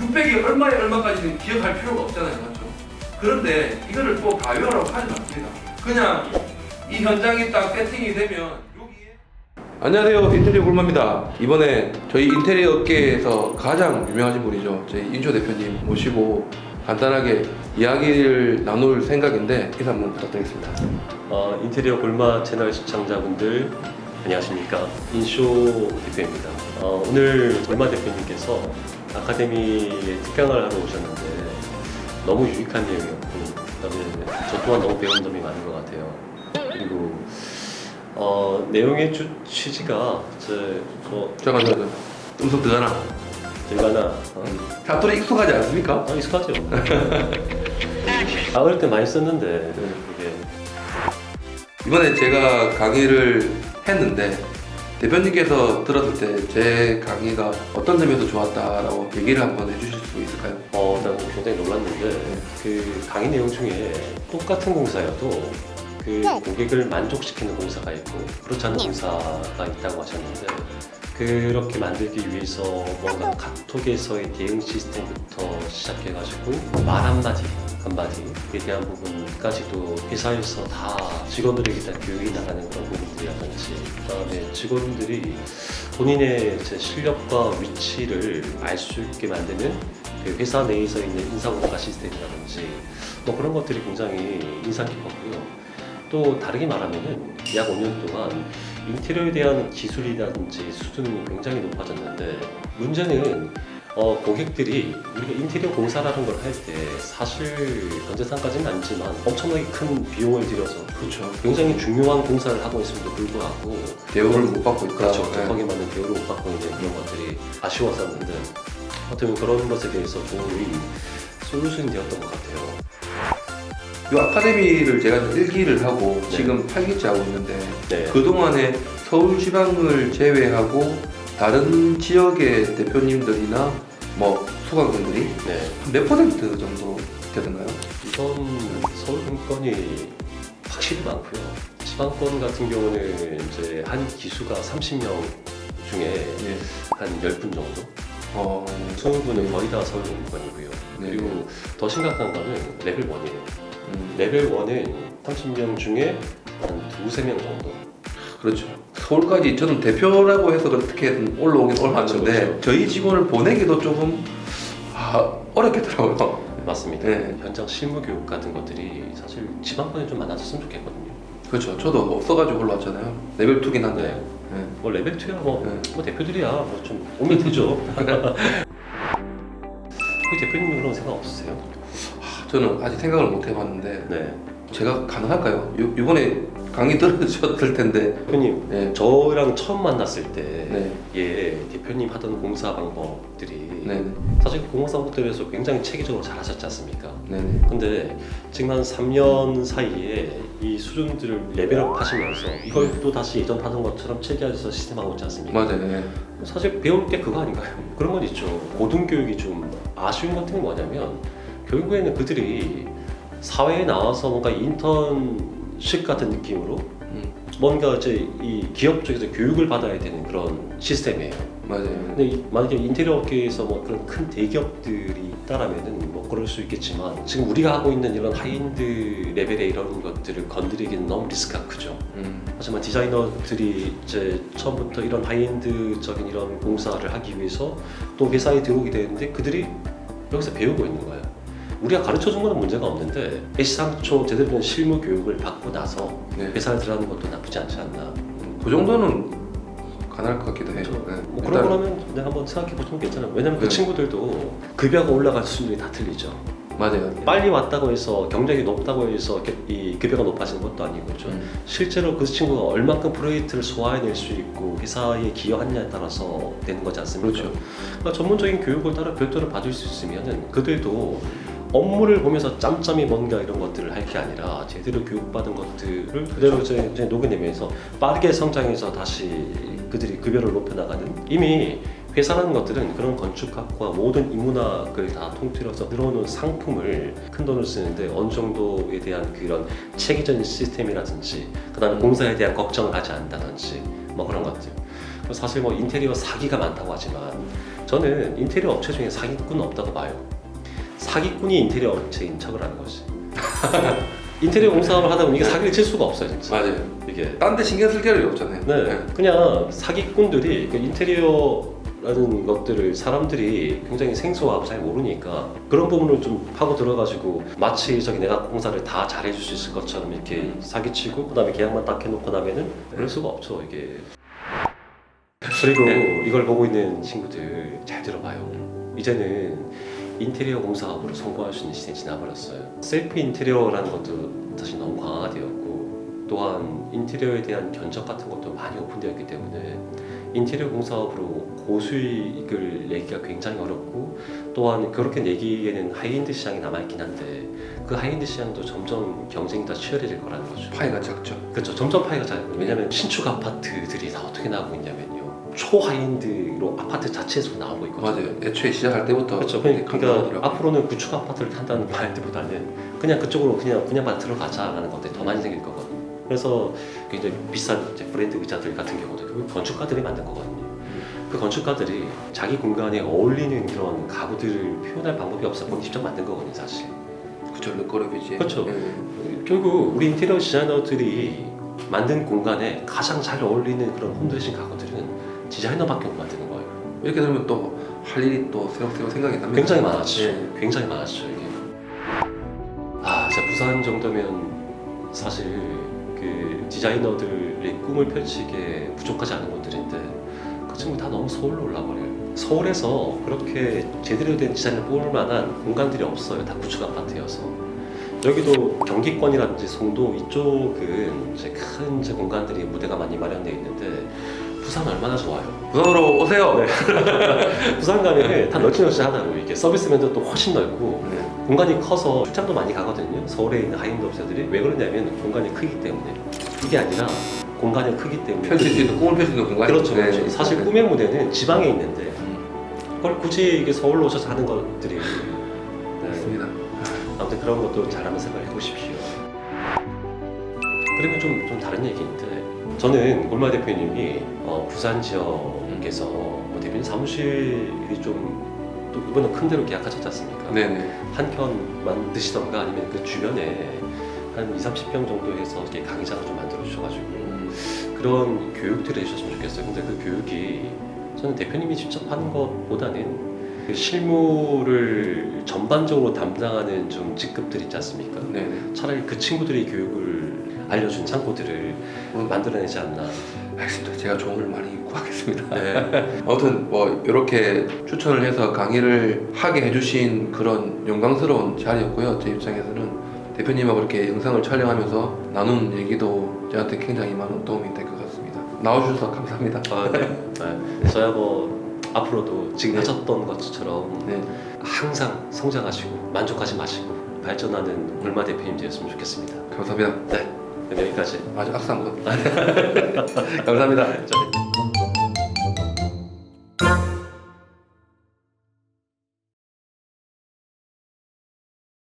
600이 얼마에 얼마까지는 기억할 필요가 없잖아요, 맞죠? 그런데 이거를 또 가요라고 하지 않습니다. 그냥 이 현장이 딱 세팅이 되면 여기에 안녕하세요 인테리어 굴마입니다 이번에 저희 인테리어 업계에서 가장 유명하신 분이죠 저희 인조 대표님 모시고 간단하게 이야기를 나눌 생각인데 인사 한번 부탁드리겠습니다 어, 인테리어 골마 채널 시청자분들 안녕하십니까 인쇼 대표입니다. 어, 오늘 골마 대표님께서 아카데미에 특강을 하러 오셨는데 너무 유익한 내용이었고 그다음에 저 또한 너무 배운 점이 많은 것 같아요. 그리고 어, 내용의 주, 취지가 제, 뭐 잠깐 잠깐 음성 들어가나? 제가나 어, 사투리 익숙하지 않습니까? 아, 익숙하죠. 아, 어릴 때 많이 썼는데 이게 이번에 제가 강의를 했는데 대표님께서 들었을 때 제 강의가 어떤 점에서 좋았다라고 얘기를 한번 해주실 수 있을까요? 어, 난 굉장히 놀랐는데 그 강의 내용 중에 똑같은 공사여도 그 고객을 만족시키는 공사가 있고 그렇지 않은 공사가 있다고 하셨는데 그렇게 만들기 위해서 뭔가 카톡에서의 대응 시스템부터 시작해가지고 말 한마디 한마디에 대한 부분까지도 회사에서 다 직원들에게 다 교육이 나가는 그런 부분들이라든지 그다음에 직원들이 본인의 제 실력과 위치를 알 수 있게 만드는 그 회사 내에서 있는 인사고가 시스템이라든지 뭐 그런 것들이 굉장히 인상 깊었고요. 또 다르게 말하면은 약 5년 동안 인테리어에 대한 기술이라든지 수준이 굉장히 높아졌는데 문제는 어, 고객들이 우리가 인테리어 공사라는 걸 할 때 사실 현재상까지는 아니지만 엄청나게 큰 비용을 들여서 그렇죠 굉장히 중요한 공사를 하고 있음에도 불구하고 대우를 못 받고 있다 그렇죠. 네. 거기에 맞는 대우를 못 받고 있는 그런 것들이 아쉬웠었는데 어떻게 보면 그런 것에 대해서 좋은 솔루션이 되었던 것 같아요. 이 아카데미를 제가 일기를 하고 네. 지금 8기째 하고 있는데 네. 그동안에 서울 지방을 제외하고 다른 지역의 대표님들이나 뭐 수강생들이 네. 몇 퍼센트 정도 되던가요? 우선 서울 분권이 확실히 많고요. 지방권 같은 경우는 이제 한 기수가 30명 중에 예. 한 10분 정도. 어, 20분은 거의 다 서울 분권이고요. 네. 그리고 더 심각한 거는 레벨 1이에요. 음, 레벨 1은 30명 중에 한 두세 명 정도. 그렇죠. 서울까지 저는 대표라고 해서 어떻게든 올라오긴 올라왔는데 그렇죠, 그렇죠. 저희 직원을 보내기도 조금 아, 어렵겠더라고요. 맞습니다. 네. 현장 실무 교육 같은 것들이 사실 지방권에 좀 많아졌으면 좋겠거든요. 그렇죠. 저도 없어가지고 올라왔잖아요. 레벨 2긴 한데. 네. 뭐 레벨 2야 뭐, 네. 뭐 대표들이야 뭐 좀 오면 되죠. 그 대표님 그런 생각 없으세요? 저는 아직 생각을 못 해봤는데 네. 제가 가능할까요? 요, 이번에 강의 들으셨을 텐데 대표님 네. 저랑 처음 만났을 때 네. 예, 대표님 하던 공사 방법들이 네네. 사실 그 공사 방법들에서 굉장히 체계적으로 잘 하셨지 않습니까? 네 네. 근데 지금 한 3년 사이에 이 수준들을 레벨업 하시면서 이걸 또 다시 예전 하던 것처럼 체계화해서 시스템하고 있지 않습니까? 맞아요. 네. 사실 배울 게 그거 아닌가요? 그런 건 있죠. 고등교육이 좀 아쉬운 같은 게 뭐냐면 결국에는 그들이 사회에 나와서 뭔가 인턴십 같은 느낌으로 음, 뭔가 이제 이 기업 쪽에서 교육을 받아야 되는 그런 시스템이에요. 맞아요. 근데 이- 만약에 인테리어 업계에서 뭐 그런 큰 대기업들이 있다라면은 뭐 그럴 수 있겠지만 지금 우리가 하고 있는 이런 하이엔드 레벨의 이런 것들을 건드리기는 너무 리스크가 크죠. 음, 하지만 디자이너들이 이제 처음부터 이런 하이엔드적인 이런 공사를 하기 위해서 또 회사에 들어오게 되는데 그들이 여기서 배우고 있는 거예요. 우리가 가르쳐 준 거는 문제가 없는데 애시상초 제대로 된 실무 교육을 받고 나서 네. 회사에 들어가는 것도 나쁘지 않지 않나. 음, 그 정도는 가능할 것 같기도 해요. 네. 뭐 일단- 그런 거라면 내가 한번 생각해 보시면 괜찮아요. 왜냐면 그 네. 친구들도 급여가 올라갈 수준이 다 틀리죠. 맞아요. 빨리 왔다고 해서 경력이 높다고 해서 게- 이 급여가 높아지는 것도 아니고 죠 음, 실제로 그 친구가 얼만큼 프로젝트를 소화해낼 수 있고 회사에 기여하느냐에 따라서 되는 거지 않습니까? 그렇죠. 그러니까 전문적인 교육을 따로 별도로 받을 수 있으면은 그들도 업무를 보면서 짬짬이 뭔가 이런 것들을 할 게 아니라 제대로 교육받은 것들을 그대로 이제, 이제 녹여내면서 빠르게 성장해서 다시 그들이 급여를 높여나가는 이미 회사라는 것들은 그런 건축학과 모든 인문학을 다 통틀어서 늘어놓은 상품을 큰 돈을 쓰는데 어느 정도에 대한 그런 체계적인 시스템이라든지 그다음에 음. 공사에 대한 걱정을 하지 않는다든지 뭐 그런 것들 사실 뭐 인테리어 사기가 많다고 하지만 저는 인테리어 업체 중에 사기꾼은 없다고 봐요. 사기꾼이 인테리어 업체인 척을 하는 거지. 인테리어 공사업을 하다 보니 이게 사기를 칠 수가 없어요, 진짜. 맞아요. 이게 딴 데 신경 쓸 겨를이 없잖아요. 네, 그냥 사기꾼들이 그 인테리어라는 것들을 사람들이 굉장히 생소하고 잘 모르니까 그런 부분을 좀 파고 들어가지고 마치 저기 내가 공사를 다 잘해줄 수 있을 것처럼 이렇게 사기치고 그다음에 계약만 딱 해놓고 나면은 그럴 수가 없죠 이게. 그리고 네. 이걸 보고 있는 친구들 잘 들어봐요. 이제는 인테리어 공사업으로 성공할 수 있는 시대에 지나버렸어요. 셀프 인테리어라는 것도 사실 너무 강화되었고 또한 인테리어에 대한 견적 같은 것도 많이 오픈되어 있기 때문에 인테리어 공사업으로 고수익을 내기가 굉장히 어렵고 또한 그렇게 내기에는 하이엔드 시장이 남아있긴 한데 그 하이엔드 시장도 점점 경쟁이 더 치열해질 거라는 거죠. 파이가 작죠. 그렇죠. 점점 파이가 작아요. 왜냐하면 신축 아파트들이 다 어떻게 나오고 있냐면요. 초하이엔드로 아파트 자체에서 나오고 있거든요. 맞아요. 애초에 시작할 때부터 그렇죠. 그러니까 강조하더라고요. 앞으로는 구축 아파트를 한다는 말들보다는 그냥 그쪽으로 그냥 분양만 들어가자라는 것들이 더 많이 생길 거거든요. 그래서 굉장히 비싼 이제 브랜드 의자들 같은 경우도 그 건축가들이 만든 거거든요. 그 건축가들이 자기 공간에 어울리는 그런 가구들을 표현할 방법이 없었고 직접 만든 거거든요, 사실. 그쵸, 르꼬르비지. 그렇죠. 예. 결국 우리 인테리어 디자이너들이 만든 공간에 가장 잘 어울리는 그런 홈드레싱 가구들은 디자이너밖에 못 만드는 거예요. 이렇게 되면 또 할 일이 또 새록새록 생각이 납니다. 굉장히 많았죠. 예. 굉장히 많았죠 이게. 아, 진짜 부산 정도면 사실 그 디자이너들의 꿈을 펼치기에 부족하지 않은 곳들인데 그 친구 다 너무 서울로 올라버려요. 서울에서 그렇게 제대로 된 디자인을 뽑을 만한 공간들이 없어요. 다 구축 아파트여서. 여기도 경기권이라든지 송도 이쪽은 이제 큰 이제 공간들이 무대가 많이 마련되어 있는데 부산 얼마나 좋아요. 부산으로 오세요. 네. 부산 가면은 다 널찍널찍하다고 이게 서비스면도 또 훨씬 넓고 네. 공간이 커서 출장도 많이 가거든요. 서울에 있는 하이엔드 업체들이 왜 그러냐면 공간이 크기 때문에 이게 아니라 공간이 크기 때문에 펼칠 수 있는 꿈을 펼칠 수 있는 공간. 그렇죠, 그렇죠. 사실 꿈의 무대는 지방에 있는데 음, 그걸 굳이 이게 서울로 오셔서 하는 것들이 네. 맞습니다. 아무튼 그런 것도 잘 한번 생각해 보십시오. 그러면 좀, 좀 다른 얘기인데 저는 골마 대표님이 어, 부산 지역에서 뭐 대표님 사무실이 좀 또 이번에 큰 데로 계약하셨지 않습니까? 네네. 한 켠만 드시던가 아니면 그 주변에 한 2, 30평 정도 해서 이렇게 강의장을 좀 만들어 주셔가지고 음, 그런 교육들을 해주셨으면 좋겠어요. 근데 그 교육이 저는 대표님이 직접 하는 것보다는 그 실무를 전반적으로 담당하는 좀 직급들 있지 않습니까? 네네. 차라리 그 친구들이 교육을 알려준 창고들을 만들어내지 않나. 알겠습니다. 제가 조언을 많이 구하겠습니다. 네. 아무튼 뭐 이렇게 추천을 해서 강의를 하게 해주신 그런 영광스러운 자리였고요. 제 입장에서는 대표님하고 이렇게 영상을 촬영하면서 나눈 얘기도 저한테 굉장히 많은 도움이 될 것 같습니다. 나와주셔서 감사합니다. 아, 네. 네. 저야 뭐 앞으로도 지금 네. 하셨던 것처럼 네. 항상 성장하시고 만족하지 마시고 발전하는 골마 대표님 되었으면 좋겠습니다. 감사합니다. 네. 여기까지. 아주 악수 한 번. 감사합니다. 자,